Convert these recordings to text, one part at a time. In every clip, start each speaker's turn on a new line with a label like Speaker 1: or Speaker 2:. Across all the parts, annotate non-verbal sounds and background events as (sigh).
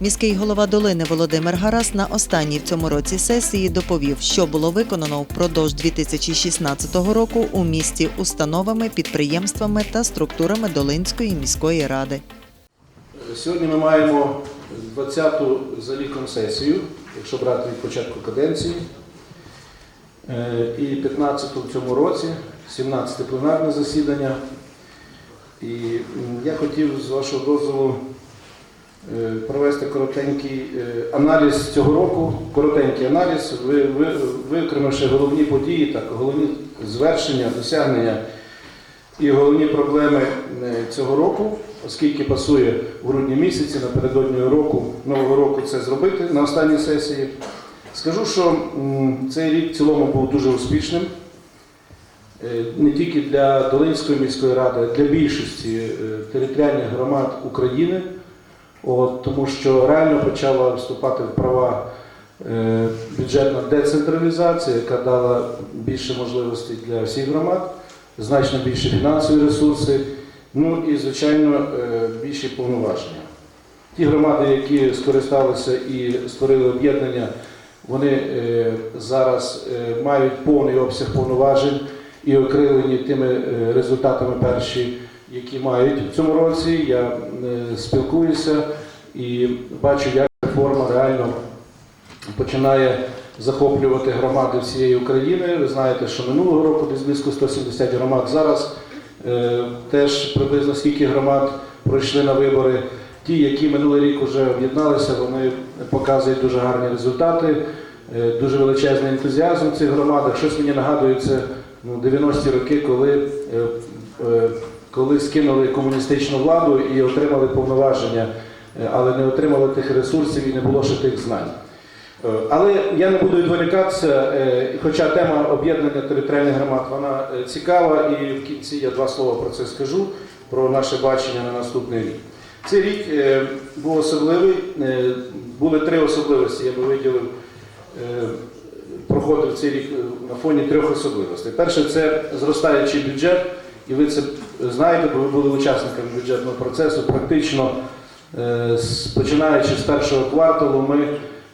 Speaker 1: Міський голова долини Володимир Гарас на останній в цьому році сесії доповів, що було виконано впродовж 2016 року у місті установами, підприємствами та структурами Долинської міської ради.
Speaker 2: Сьогодні ми маємо 20-ту за ліком сесію, якщо брати від початку каденції, Е, і 15-ту в цьому році, 17-те пленарне засідання. І я хотів з вашого дозволу провести коротенький е, аналіз цього року, коротенький аналіз, ви- ви- виокремивши головні події, так, головні звершення, досягнення і головні проблеми е, цього року, оскільки пасує в грудні місяці напередодні року, нового року це зробити на останній сесії. Скажу, що цей рік в цілому був дуже успішним. Е, Не тільки для Долинської міської ради, а для більшості е, територіальних громад України, От, тому що реально почала вступати в права е, бюджетна децентралізація, яка дала більше можливостей для всіх громад, значно більше фінансові ресурси, ну і, звичайно, е, більші повноваження. Ті громади, які скористалися і створили об'єднання, вони е, зараз е, мають повний обсяг повноважень і окрилені тими е, результатами перші, які мають в цьому році. Я спілкуюся і бачу, як реформа реально починає захоплювати громади всієї України. Ви знаєте, що минулого року десь близько 170 громад зараз е, теж приблизно скільки громад пройшли на вибори. Ті, які минулий рік вже об'єдналися, вони показують дуже гарні результати, е, дуже величезний ентузіазм в цих громадах. Щось мені нагадує це ну, 90-ті роки, коли, е, е, коли скинули комуністичну владу і отримали повноваження, е, але не отримали тих ресурсів і не було ще тих знань. Е, Але я не буду відволікатися, е, хоча тема об'єднання територіальних громад вона цікава, і в кінці я два слова про це скажу, про наше бачення на наступний рік. Цей рік був особливий, були три особливості, я би виділив, проходив цей рік на фоні трьох особливостей. Перше це зростаючий бюджет, і ви це знаєте, бо ви були учасниками бюджетного процесу. Практично е, починаючи з першого кварталу, ми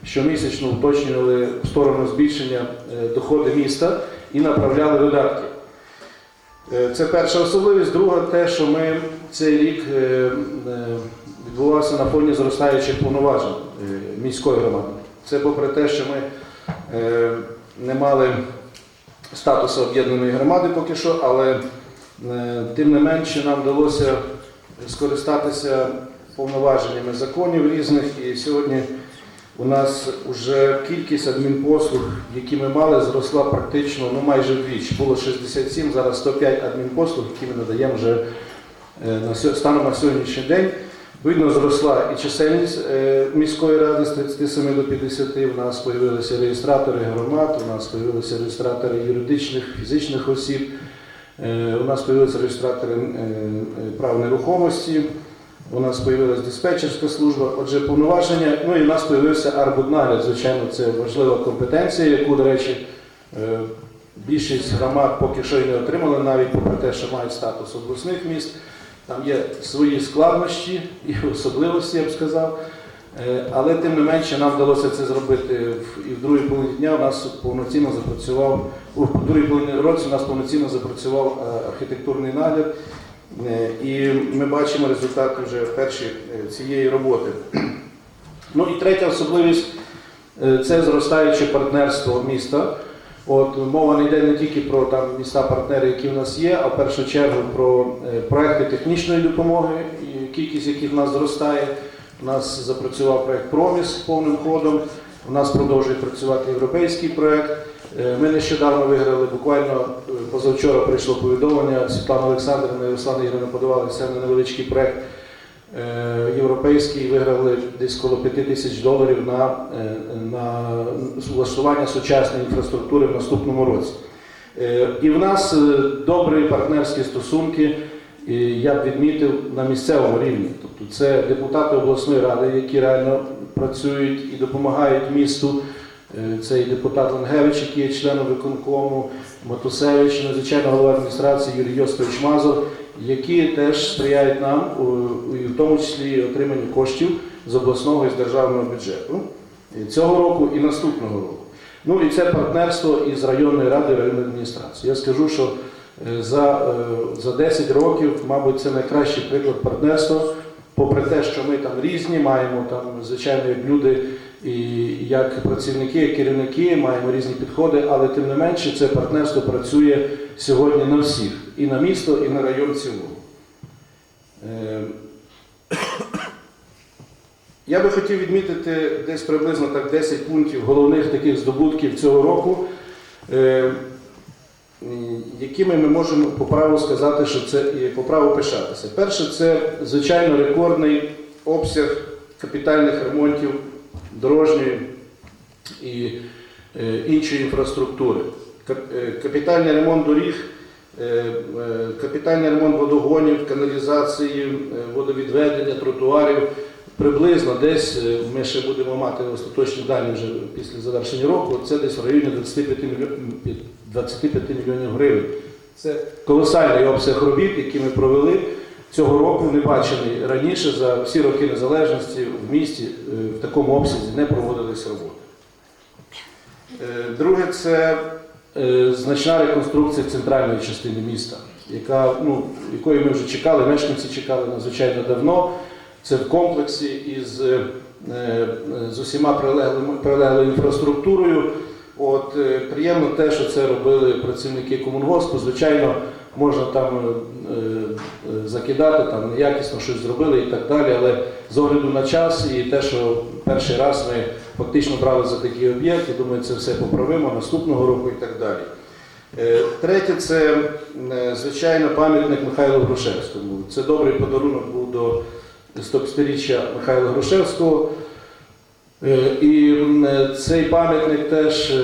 Speaker 2: щомісячно уточнювали в сторону збільшення е, доходи міста і направляли видатки. Е, Це перша особливість. Друга те, що ми цей рік відбувався на фоні зростаючих повноважень міської громади. Це попри те, що ми не мали статусу об'єднаної громади поки що, але тим не менше нам вдалося скористатися повноваженнями законів різних. І сьогодні у нас вже кількість адмінпослуг, які ми мали, зросла практично ну, майже вдвічі. Було 67, зараз 105 адмінпослуг, які ми надаємо вже е, станом на сьогоднішній день. Видно, зросла і чисельність е, міської ради з 37 до 50. У нас з'явилися реєстратори громад, у нас з'явилися реєстратори юридичних, фізичних осіб, е, у нас з'явилися реєстратори е, е, прав нерухомості. У нас з'явилася диспетчерська служба, отже, повноваження. Ну і в нас з'явився арбуднагляд. Звичайно, це важлива компетенція, яку, до речі, е, більшість громад поки що і не отримали, навіть попри те, що мають статус обласних міст. Там є свої складнощі і особливості, я б сказав. Е, Але тим не менше нам вдалося це зробити і в другій половині дня. У нас повноцінно запрацював у другій половині році. У нас повноцінно запрацював е, архітектурний нагляд. Е, І ми бачимо результати вже перші е, цієї роботи. (clears throat) Ну і третя особливість це зростаюче партнерство міста. От мова не йде не тільки про там міста-партнери, які в нас є, а в першу чергу про проекти технічної допомоги, кількість яких в нас зростає. У нас запрацював проект Проміс повним ходом. У нас продовжує працювати європейський проект. Е, Ми нещодавно виграли, буквально е, позавчора прийшло повідомлення. Світлана Олександрівна і Руслана Ігорівна подавалися на невеличкий проект е, європейський, виграли десь коло 5 тисяч доларів на, на влаштування сучасної інфраструктури в наступному році. І в нас добрі партнерські стосунки, я б відмітив на місцевому рівні. Тобто це депутати обласної ради, які реально працюють і допомагають місту. Е, Це і депутат Лангевич, який є членом виконкому, Матусевич, надзвичайно голова адміністрації Юрій Йосипович Мазур, які теж сприяють нам, у- в тому числі отриманню коштів з обласного і з державного бюджету. Цього року і наступного року. Ну і це партнерство із районної ради районної адміністрації. Я скажу, що е, за, е, за 10 років, мабуть, це найкращий приклад партнерства, попри те, що ми там різні, маємо там, звичайно, як люди і як працівники, як керівники, маємо різні підходи, але тим не менше це партнерство працює сьогодні на всіх, і на місто, і на район цілому. Е, я би хотів відмітити десь приблизно так 10 пунктів головних таких здобутків цього року, е, якими ми можемо по праву сказати, що це і по праву пишатися. Перше, це звичайно рекордний обсяг капітальних ремонтів дорожньої і е, іншої інфраструктури. Е, Капітальний ремонт доріг, е, капітальний ремонт водогонів, каналізації, водовідведення, тротуарів. Приблизно десь ми ще будемо мати остаточні дані вже після завершення року. Це десь в районі 25 мільйонів, 25 мільйонів гривень. Це колосальний обсяг робіт, які ми провели цього року, не бачений раніше за всі роки незалежності в місті е, в такому обсязі не проводились роботи. Е, Друге, це е, значна реконструкція центральної частини міста, яка, ну, якої ми вже чекали, мешканці чекали надзвичайно давно. Це в комплексі із з усіма прилеглою інфраструктурою. От, приємно те, що це робили працівники комунгоспу. Звичайно, можна там е, е, закидати, там неякісно щось зробили і так далі, але з огляду на час і те, що перший раз ми фактично брали за такий об'єкт, я думаю, це все поправимо наступного року і так далі. Е, Третє, це звичайно пам'ятник Михайлу Грушевському. Це добрий подарунок був до 150-річчя Михайла Грушевського. І цей пам'ятник теж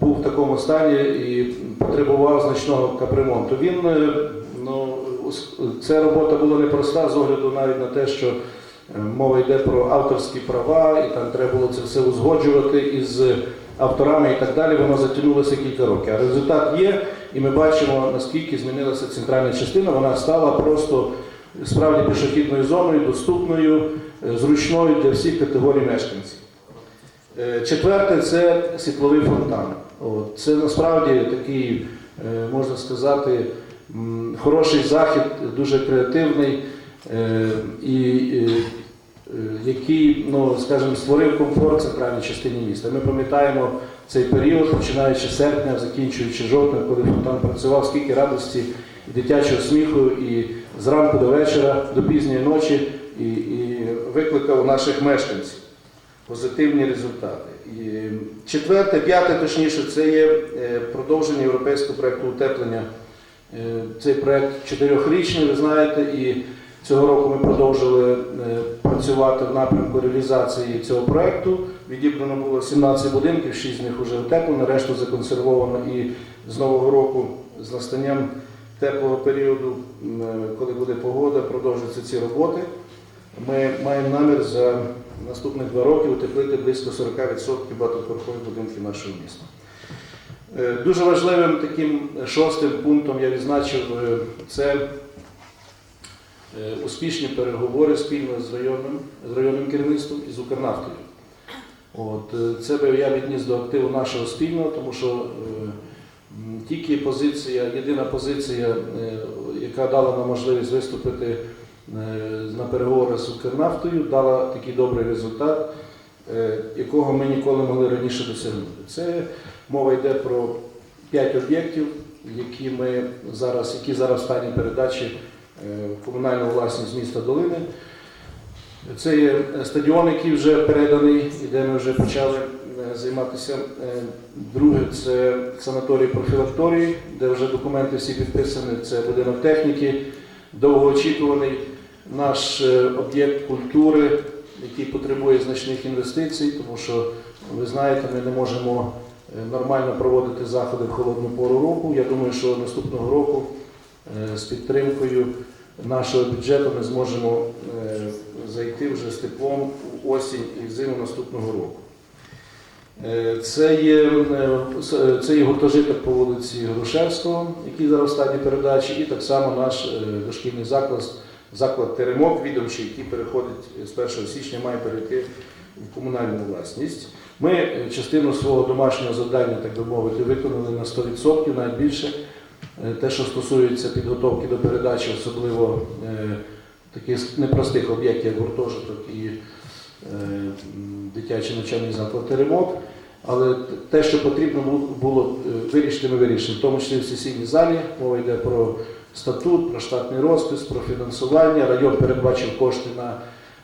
Speaker 2: був в такому стані і потребував значного капремонту. Він, е, ну, ця робота була непроста з огляду навіть на те, що е, мова йде про авторські права, і там треба було це все узгоджувати із авторами і так далі. Воно затягнулося кілька років. А результат є, і ми бачимо, наскільки змінилася центральна частина. Вона стала просто справді пішохідною зоною, доступною, е, зручною для всіх категорій мешканців. Четверте це світловий фонтан. От, Це насправді такий, е, можна сказати, хороший захід, дуже креативний, е, і, е, який, ну, скажімо, створив комфорт в центральній частині міста. Ми пам'ятаємо цей період, починаючи з серпня, закінчуючи жовтня, коли фонтан працював, скільки радості дитячого сміху, і зранку до вечора, до пізньої ночі, і, і викликав наших мешканців позитивні результати. Четверте, п'яте, точніше, це є е, продовження європейського проєкту утеплення. Е, Цей проєкт чотирьохрічний, ви знаєте, і цього року ми продовжили е, працювати в напрямку реалізації цього проєкту. Відібрано було 17 будинків, 6 з них вже утеплено, решту законсервовано і з нового року з настанням теплого періоду, коли буде погода, продовжуються ці роботи. Ми маємо намір за наступних два роки утеплити близько 40% багатоповерхових будинків нашого міста. Е, Дуже важливим таким шостим пунктом я відзначив е, це е, успішні переговори спільно з районним, з районним керівництвом і з Укрнафтою. От, це би я відніс до активу нашого спільного, тому що тільки позиція, єдина позиція, яка дала нам можливість виступити на переговори з Укрнафтою, дала такий добрий результат, е, якого ми ніколи могли раніше досягнути. Це мова йде про 5 об'єктів, які ми зараз, які зараз в стані передачі е, в комунальну власність міста Долини. Це є стадіон, який вже переданий і де ми вже почали е, займатися. Е, Друге це санаторій профілакторії, де вже документи всі підписані. Це будинок техніки, довгоочікуваний наш е, об'єкт культури, який потребує значних інвестицій, тому що ви знаєте, ми не можемо е, нормально проводити заходи в холодну пору року. Я думаю, що наступного року е, з підтримкою нашого бюджету ми зможемо зайти вже з теплом у осінь і зиму наступного року. Це є, це є гуртожиток по вулиці Грушевського, який зараз в стані передачі, і так само наш дошкільний заклад заклад Теремок відомчий, який переходить з 1 січня, має перейти в комунальну власність. Ми е, частину свого домашнього завдання, так би мовити, виконали на 100%, навіть більше. Е, Те, що стосується підготовки до передачі, особливо е, таких непростих об'єктів, як гуртожиток і дитячий навчальний заклад Теремок. Але те, що потрібно було вирішити, ми вирішили, в тому числі в сесійній залі. Мова йде про статут, про штатний розпис, про фінансування. Район передбачив кошти на,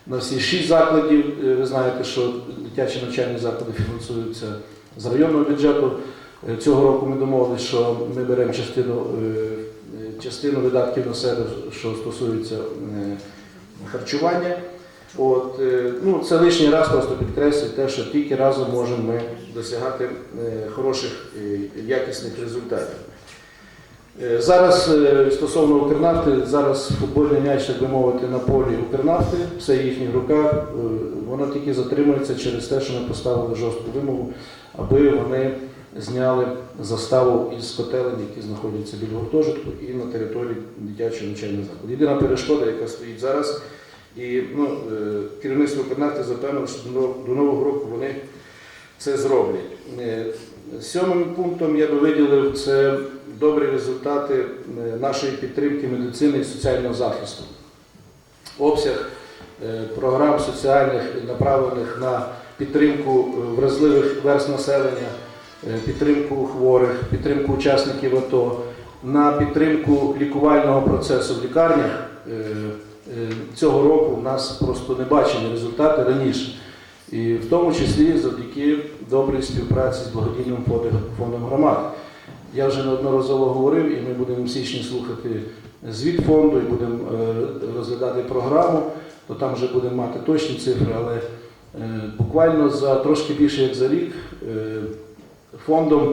Speaker 2: на всі шість закладів. Е, Ви знаєте, що дитячі навчальні заклади фінансуються з районного бюджету. Е, Цього року ми домовилися, що ми беремо частину, е, частину видатків на себе, що стосується харчування. От, ну, це лишній раз просто підкреслює те, що тільки разом можемо ми досягати хороших якісних результатів. Е, Зараз е, стосовно Укрнафти, зараз футбольний м'яч, так би мовити, на полі Укрнафти, все в їхніх руках. Е, Воно тільки затримується через те, що ми поставили жорстку вимогу, аби вони зняли заставу із котелень, які знаходяться біля гуртожитку і на території дитячого навчального закладу. Єдина перешкода, яка стоїть зараз, і ну, керівництво Укрнафти запевнило, що до нового року вони це зроблять. Сьомим пунктом я би виділив це добрі результати е, нашої підтримки медицини і соціального захисту. Обсяг е, програм соціальних направлених на підтримку е, вразливих верст населення, підтримку хворих, підтримку учасників АТО, на підтримку лікувального процесу в лікарнях. Цього року в нас просто не бачені результати раніше. І в тому числі завдяки добрій співпраці з благодійним фондом- фондом громад. Я вже неодноразово говорив, і ми будемо в січні слухати звіт фонду і будемо е, розглядати програму, то там вже будемо мати точні цифри, але е, буквально за трошки більше як за рік е, фондом,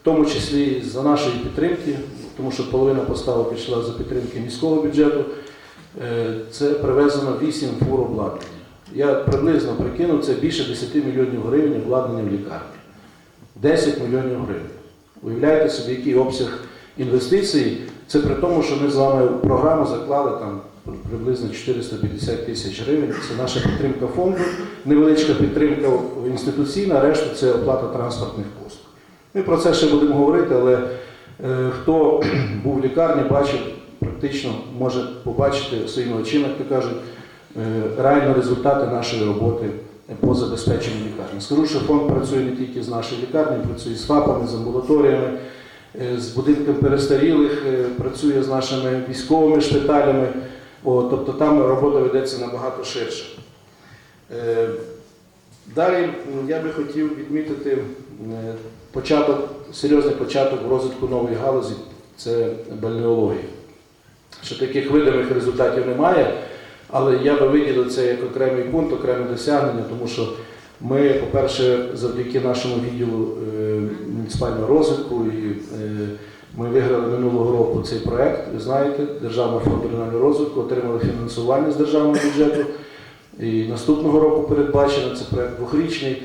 Speaker 2: в тому числі за нашої підтримки, тому що половина поставок пішла за підтримки міського бюджету, це привезено 8 фур обладнання. Я приблизно прикинув, це більше 10 мільйонів гривень обладнання в лікарні. 10 мільйонів гривень. Уявляєте собі, який обсяг інвестицій. Це при тому, що ми з вами програму заклали там приблизно 450 тисяч гривень. Це наша підтримка фонду, невеличка підтримка інституційна, решта це оплата транспортних послуг. Ми про це ще будемо говорити, але е, хто (clears throat) був в лікарні, бачив, практично може побачити своїми очима, як то кажуть, е, реально результати нашої роботи по забезпеченню лікарні. Скажу, що фонд працює не тільки з нашою лікарнею, працює з ФАПами, з амбулаторіями, е, з будинком перестарілих, е, працює з нашими військовими шпиталями. О, тобто там робота ведеться набагато ширше. Е, Далі я би хотів відмітити початок, серйозний початок розвитку нової галузі це бальнеологія. Що таких видимих результатів немає, але я би виділив це як окремий пункт, окреме досягнення, тому що ми, по-перше, завдяки нашому відділу е, муніципального розвитку і е, ми виграли минулого року цей проект, ви знаєте, Державного фонду регіонального розвитку, отримали фінансування з державного бюджету. І наступного року передбачено, це проект двохрічний.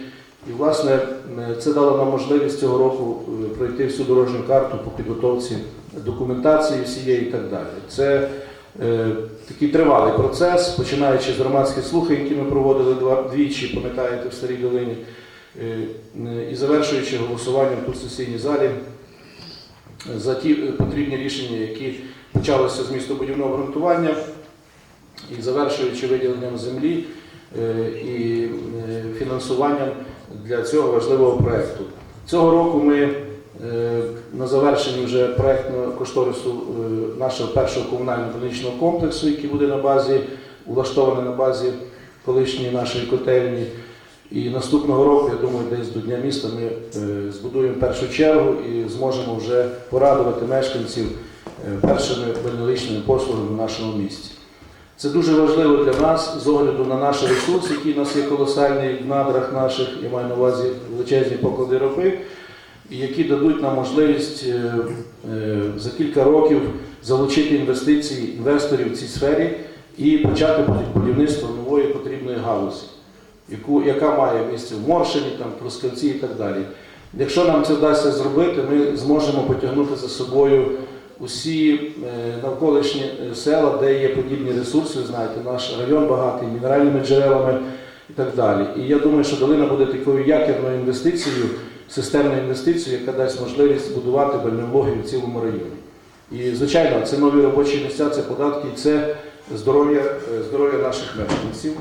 Speaker 2: І, власне, е, це дало нам можливість цього року пройти всю дорожню карту по підготовці документації всієї і так далі. Це такий тривалий процес, починаючи з громадських слухань, які ми проводили двічі, пам'ятаєте, в Старій Долині, е, е, і завершуючи голосуванням тут в сесійній залі за ті е, потрібні рішення, які почалися з містобудівного ґрунтування і завершуючи виділенням землі е, і е, фінансуванням для цього важливого проєкту. Цього року ми е, на завершенні вже проєктного кошторису е, нашого першого комунального клінічного комплексу, який буде на базі, влаштований на базі колишньої нашої котельні. І наступного року, я думаю, десь до Дня міста ми е, збудуємо першу чергу і зможемо вже порадувати мешканців е, першими больничними послугами в нашому місті. Це дуже важливо для нас з огляду на наш ресурс, який у нас є колосальний в надрах наших, я маю на увазі величезні поклади ропи, які дадуть нам можливість е, е, за кілька років залучити інвестиції інвесторів в цій сфері і почати будівництво нової потрібної галузі, яку, яка має місце в Моршині, там, Трускавці і так далі. Якщо нам це вдасться зробити, ми зможемо потягнути за собою усі е, навколишні села, де є подібні ресурси, знаєте, наш район багатий мінеральними джерелами і так далі. І я думаю, що долина буде такою якірною інвестицією, системною інвестицією, яка дасть можливість будувати бальнеологію в цілому районі. І, звичайно, це нові робочі місця, це податки, і це здоров'я, е, здоров'я наших мешканців.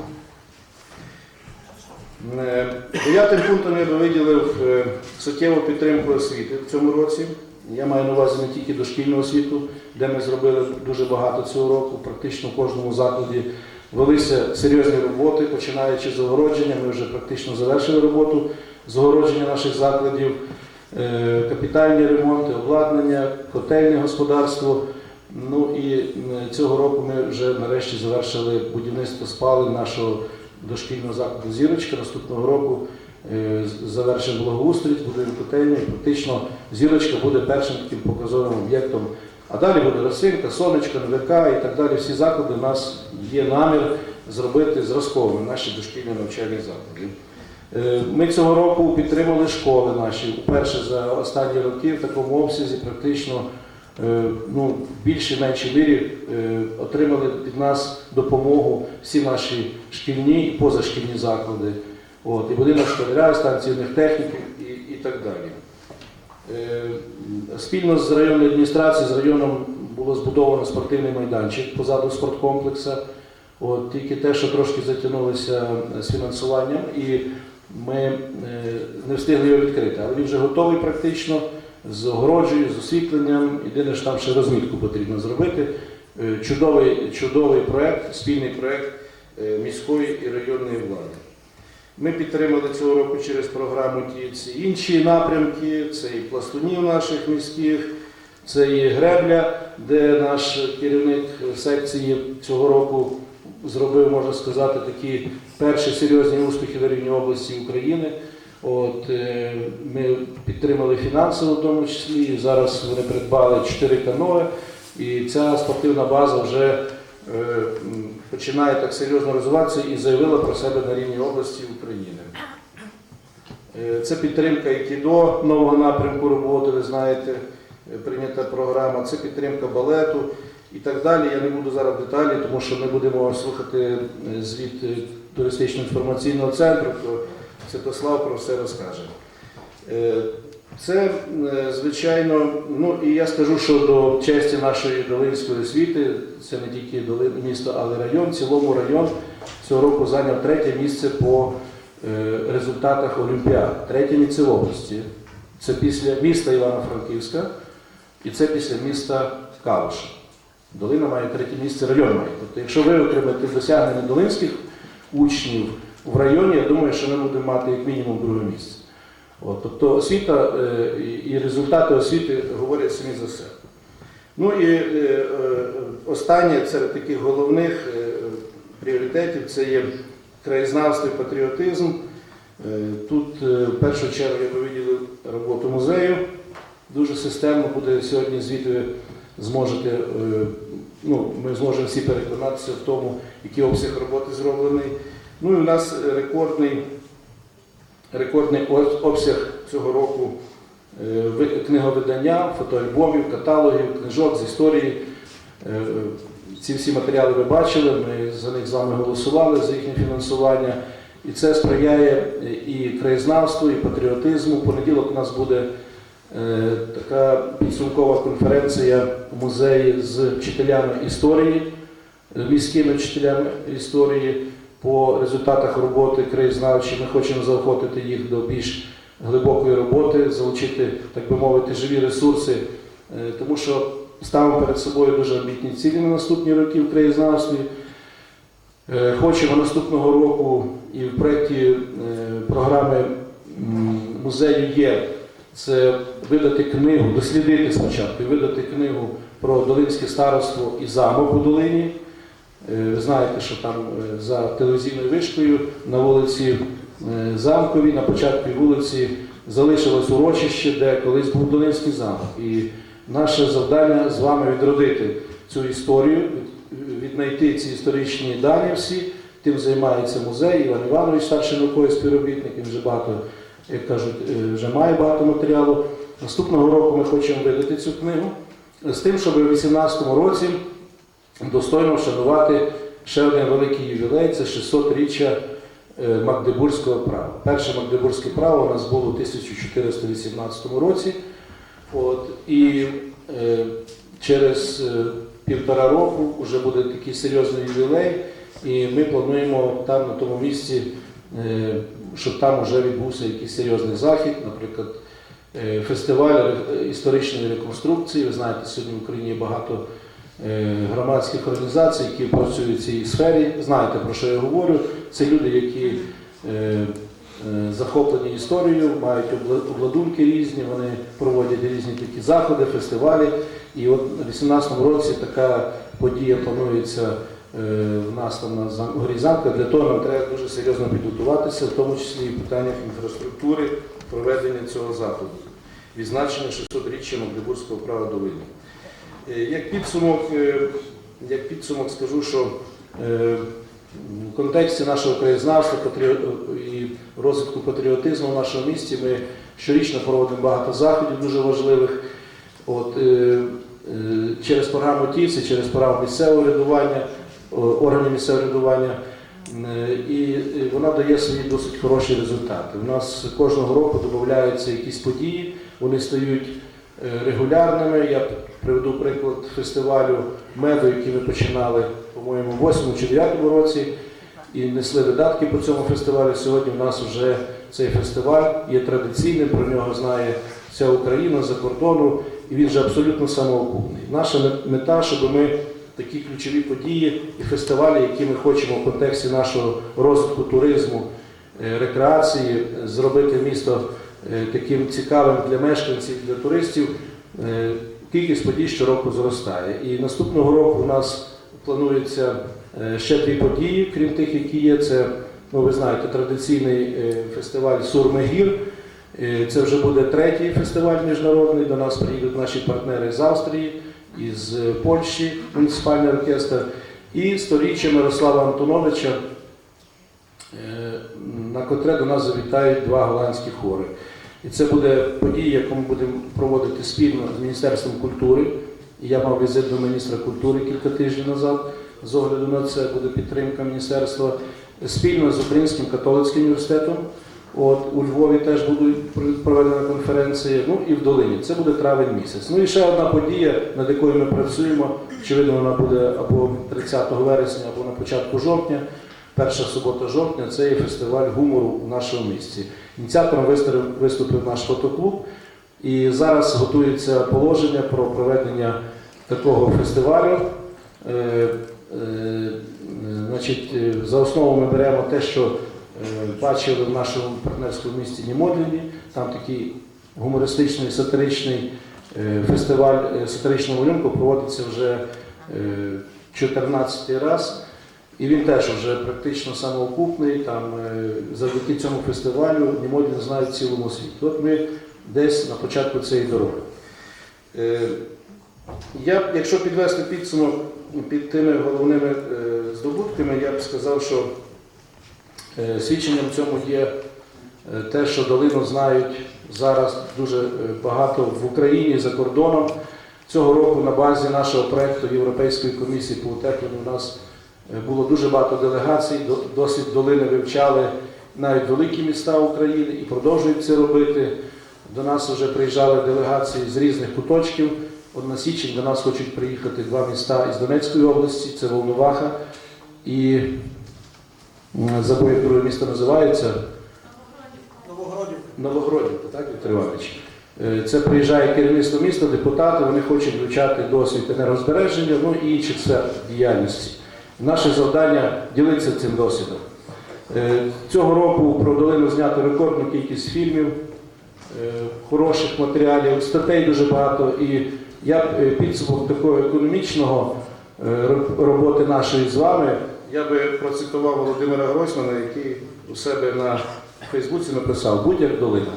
Speaker 2: Е, Дев'ятим пунктом я би виділив е, суттєву підтримку освіти в цьому році. Я маю на увазі не тільки дошкільну освіту, де ми зробили дуже багато цього року, практично в кожному закладі велися серйозні роботи, починаючи з огородження. Ми вже практично завершили роботу з огородження наших закладів, Е, капітальні ремонти, обладнання, котельне господарство. Ну і е, цього року ми вже нарешті завершили будівництво спалень нашого дошкільного закладу Зірочка. Наступного року е, завершимо благоустрій, будуємо котельню. І Фактично зірочка буде першим таким показовим об'єктом. А далі буде Росинка, Сонечко, НВК і так далі. Всі заклади у нас є намір зробити зразковими наші дошкільні навчальні заклади. Е, Ми цього року підтримали школи наші вперше за останні роки в такому обсязі практично е, ну, в більшій меншій мірі е, отримали від нас допомогу всі наші шкільні і позашкільні заклади. От, і будинок школяра, і станційних техніків і, і так далі. Е, Спільно з районною адміністрацією, з районом було збудовано спортивний майданчик позаду спорткомплексу. От, тільки те, що трошки затягнулося з фінансуванням, і ми е, не встигли його відкрити. Але він вже готовий практично з огороджею, з освітленням. Єдине, що там ще розмітку потрібно зробити. Е, Чудовий, чудовий проект, спільний проект е, міської і районної влади. Ми підтримали цього року через програму ті ці інші напрямки, це і пластунів наших міських, це і гребля, де наш керівник секції цього року зробив, можна сказати, такі перші серйозні успіхи на рівні області України. От, е, ми підтримали фінансово в тому числі. і Зараз вони придбали 4 каної, і ця спортивна база вже е, починає так серйозно розвиватися і заявила про себе на рівні області України. Е, Це підтримка і до нового напрямку роботи, ви знаєте, е, прийнята програма, це підтримка балету і так далі. Я не буду зараз деталі, тому що ми будемо слухати е, звіт туристично-інформаційного центру, то Святослав про все розкаже. Це, е, звичайно, ну і я скажу, що до честі нашої Долинської освіти, це не тільки Долин- місто, але район, в цілому район цього року зайняв третє місце по е, результатах Олімпіад. Третє місце в області. Це після міста Івано-Франківська і це після міста Калуша. Долина має третє місце, район має. Тобто, якщо ви отримаєте досягнення долинських учнів в районі, я думаю, що ми будемо мати як мінімум друге місце. От, тобто освіта е, і- результати освіти говорять самі за себе. Ну і е, е, останнє серед таких головних пріоритетів це є краєзнавство і патріотизм. Тут в першу чергу я би виділив роботу музею. Дуже системно буде сьогодні звіт ви зможете, ну, ми зможемо всі переконатися в тому, який обсяг роботи зроблений. Ну і у нас рекордний, рекордний обсяг цього року е, книговидання, фотоальбомів, каталогів, книжок з історії. Е, Ці всі матеріали ви бачили, ми за них з вами голосували за їхнє фінансування. І це сприяє і краєзнавству, і патріотизму. Понеділок у нас буде е, така підсумкова конференція в музеї з вчителями історії, е, міськими вчителями історії по результатах роботи краєзнавчої. Ми хочемо заохотити їх до більш глибокої роботи, залучити, так би мовити, живі ресурси, е, тому що ставимо перед собою дуже амбітні цілі на наступні роки в краєзнавстві. Е, Хочемо наступного року і в проєкті е, програми музею є це видати книгу, дослідити спочатку видати книгу про Долинське староство і замок у долині. Е, Ви знаєте, що там е, за телевізійною вишкою на вулиці е, Замковій, на початку вулиці залишилось урочище, де колись був Долинський замок. І наше завдання з вами відродити цю історію, віднайти ці історичні дані всі. Тим займається музей. Іван Іванович, старший науковий співробітник, він вже багато, як кажуть, е, вже має багато матеріалу. Наступного року ми хочемо видати цю книгу. з тим, щоб у 2018 році достойно вшанувати ще один великий ювілей це 600-річчя е, Магдебурзького права. Перше Магдебурзьке право у нас було у 1418 році. От, і е, через е, півтора року вже буде такий серйозний ювілей, і ми плануємо там на тому місці, е, щоб там вже відбувся якийсь серйозний захід, наприклад, е, фестиваль історичної реконструкції. Ви знаєте, сьогодні в Україні багато громадських організацій, які працюють в цій сфері. Знаєте, про що я говорю. Це люди, які е, е, захоплені історією, мають обладунки різні, вони проводять різні такі заходи, фестивалі. І от у 2018 році така подія планується е, в нас там на Зам- Для того нам треба дуже серйозно підготуватися, в тому числі і в питаннях інфраструктури проведення цього заходу. Відзначення 600-річчя Магдебурзького права до війни. Е, Як підсумок, е, як підсумок скажу, що е, в контексті нашого краєзнавства і розвитку патріотизму в нашому місті ми щорічно проводимо багато заходів дуже важливих. От, через програму ТІЦи, через програму місцевого врядування, о, органів місцевого врядування. Е, І вона дає свої досить хороші результати. У нас кожного року додаються якісь події, вони стають регулярними. Я приведу приклад фестивалю меду, який ми починали, по-моєму, в 8 чи 9 році, і несли видатки по цьому фестивалю. Сьогодні у нас вже цей фестиваль є традиційним, про нього знає вся Україна за кордону, і він вже абсолютно самоокупний. Наша мета, щоб ми такі ключові події і фестивалі, які ми хочемо в контексті нашого розвитку туризму, е, рекреації, е, зробити місто е, таким цікавим для мешканців, для туристів. Кількість подій щороку зростає. І наступного року у нас планується е, ще дві події, крім тих, які є. Це, ну ви знаєте, традиційний е, фестиваль Сурмегір. Е, Це вже буде третій фестиваль міжнародний. До нас приїдуть наші партнери з Австрії, із Польщі, муніципальний оркестр, і сторіччя Мирослава Антоновича, на котре до нас завітають два голландські хори. І це буде подія, яку ми будемо проводити спільно з Міністерством культури. Я мав візит до міністра культури кілька тижнів назад. З огляду на це буде підтримка міністерства спільно з Українським католицьким університетом. От у Львові теж буде проведена конференція. Ну і в Долині. Це буде травень місяць. Ну і ще одна подія, над якою ми працюємо. Очевидно, вона буде або 30 вересня, або на початку жовтня. Перша субота жовтня це є фестиваль гумору у нашому місті. Ініціатором виступив, наш фотоклуб. І зараз готується положення про проведення такого фестивалю. Е, е, Значить, е, за основу ми беремо те, що бачили в нашому партнерському місті Німодліні. Там такий гумористичний сатиричний фестиваль сатиричного малюнку проводиться вже е, 14 раз. І він теж вже практично самоокупний. Там е, завдяки цьому фестивалю Німодлін знають в цілому світі. От ми десь на початку цієї дороги. Е, Я, якщо підвести підсумок під тими головними е, здобутками, я б сказав, що свідченням цьому є те, що долину знають зараз дуже багато в Україні за кордоном. Цього року на базі нашого проєкту Європейської комісії по утепленню у нас було дуже багато делегацій, до- досвід долини вивчали навіть великі міста України і продовжують це робити. До нас вже приїжджали делегації з різних куточків. От на січень до нас хочуть приїхати два міста із Донецької області, це Волноваха і забув, як друге місто називається.
Speaker 3: Новогродівка.
Speaker 2: Новогродівка, так, Віктор Іванович? Е, Це приїжджає керівництво міста, депутати, вони хочуть вивчати досвід енергозбереження, ну і інших сфер діяльності. Наше завдання ділитися цим досвідом. Е, Цього року про долину знято рекордну кількість фільмів, е, хороших матеріалів, статей дуже багато. І я е, підсумок такого економічного роботи нашої з вами, я би процитував Володимира Гройсмана, який у себе на Фейсбуці написав Будь-як долина.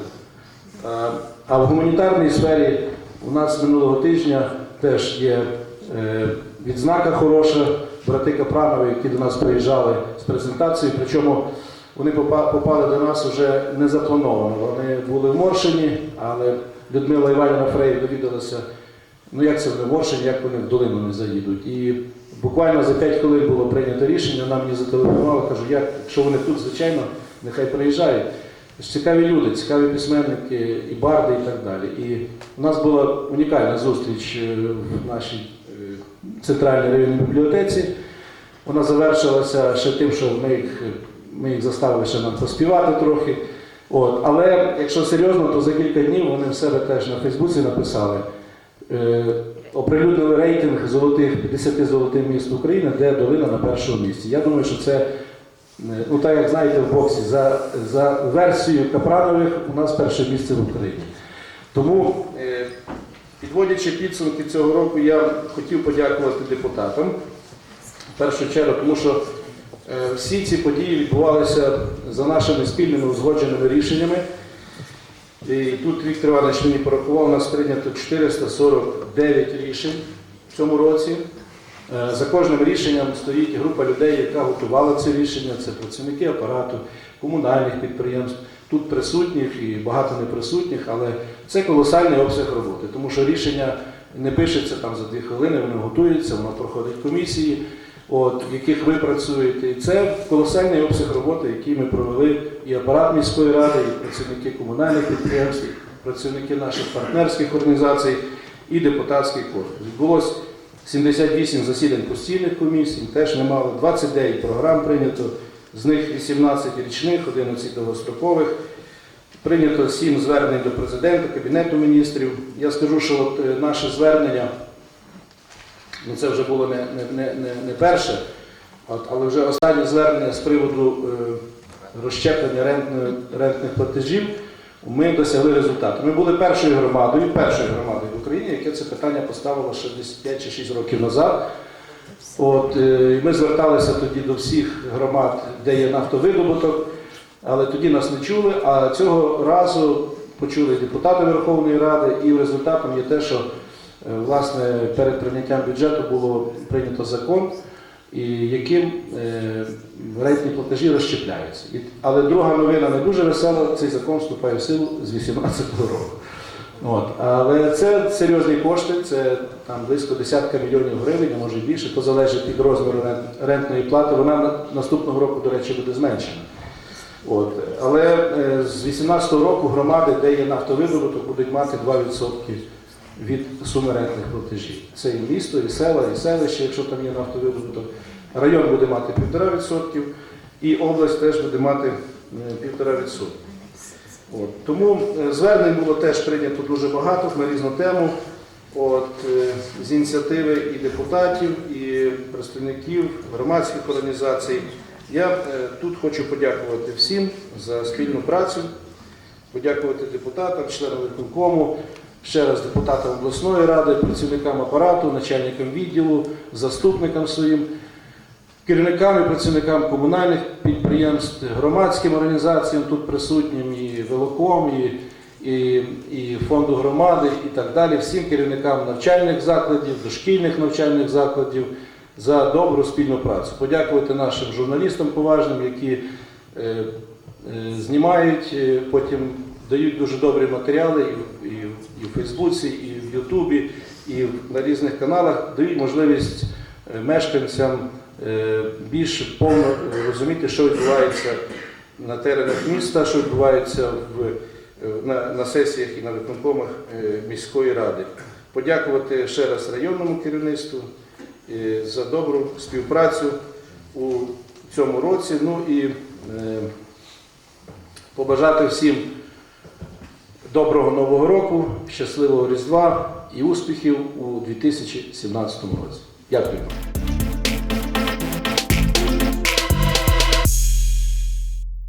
Speaker 2: А- в гуманітарній сфері у нас минулого тижня теж є відзнака хороша, брати Капранові, які до нас приїжджали з презентацією, причому вони попали до нас вже не заплановано. Вони були в Моршині, але Людмила Іванівна Фрей довідалася ну як це вони в Оршині, як вони в долину не заїдуть. І буквально за 5 хвилин було прийнято рішення, нам мені зателефонували, кажу, як, якщо вони тут, звичайно, нехай приїжджають. Цікаві люди, цікаві письменники, і барди, і так далі. І у нас була унікальна зустріч е, в нашій центральній районній бібліотеці. Вона завершилася ще тим, що ми їх, ми їх заставили ще нам поспівати трохи. От. Але якщо серйозно, то за кілька днів вони в себе теж на Фейсбуці написали. Е, оприлюднили рейтинг золотих 50 золотих міст України, де долина на першому місці. Я думаю, що це, е, ну так як знаєте, в боксі, за, за версією Капранових у нас перше місце в Україні. Тому, е, підводячи підсумки цього року, я хотів подякувати депутатам. В першу чергу, тому що е, всі ці події відбувалися за нашими спільними узгодженими рішеннями. І тут Віктор Іванович мені порахував, у нас прийнято 449 рішень в цьому році. Е, За кожним рішенням стоїть група людей, яка готувала ці рішення. Це працівники апарату, комунальних підприємств. Тут присутніх і багато неприсутніх, але це колосальний обсяг роботи, тому що рішення не пишеться там за дві хвилини, воно готується, воно проходить комісії, от, в яких ви працюєте. І це колосальний обсяг роботи, який ми провели і апарат міської ради, і працівники комунальних підприємств, і працівники наших партнерських організацій і депутатський корпус. Відбулося 78 засідань постійних комісій, теж немало, 29 програм прийнято, з них 18 річних, 11 довгострокових. Прийнято 7 звернень до президента, Кабінету міністрів. Я скажу, що от е, наше звернення, ну це вже було не, не, не, не, перше, от, але вже останнє звернення з приводу е, розщеплення рентної- рентних платежів, ми досягли результату. Ми були першою громадою, першою громадою в Україні, яке це питання поставило ще десь 5 чи 6 років назад. От, е, і ми зверталися тоді до всіх громад, де є нафтовидобуток, але тоді нас не чули. А цього разу почули депутати Верховної Ради, і результатом є те, що е, власне перед прийняттям бюджету було прийнято закон, і яким е, рентні платежі розщепляються. І, але друга новина не дуже весела, цей закон вступає в силу з 2018 року. От. Але це серйозні кошти, це там близько десятка мільйонів гривень, а може більше, то залежить від розміру рент- рентної плати. Вона наступного року, до речі, буде зменшена. От. Але е, з 2018 року громади, де є нафтовидобуток, будуть мати 2% від суми рентних платежів. Це і місто, і села, і селище, якщо там є нафтовидобуток. Район буде мати 1,5%, і область теж буде мати е, 1,5%. От. Тому е, звернень було теж прийнято дуже багато на різну тему. От, е, з ініціативи і депутатів, і представників громадських організацій. Я е, тут хочу подякувати всім за спільну працю, подякувати депутатам, членам виконкому, ще раз депутатам обласної ради, працівникам апарату, начальникам відділу, заступникам своїм керівникам і працівникам комунальних підприємств, громадським організаціям тут присутнім, і Велоком, і, і, і фонду громади, і так далі, всім керівникам навчальних закладів, дошкільних навчальних закладів за добру спільну працю. Подякувати нашим журналістам поважним, які е, е, знімають, е, потім дають дуже добрі матеріали і, і, і в Фейсбуці, і в Ютубі, і на різних каналах, дають можливість е, мешканцям більш повно е, розуміти, що відбувається на теренах міста, що відбувається в, е, на, на сесіях і на виконкомах е, міської ради. Подякувати ще раз районному керівництву е, за добру співпрацю у цьому році. Ну і е, побажати всім доброго нового року, щасливого Різдва і успіхів у 2017 році. Дякую.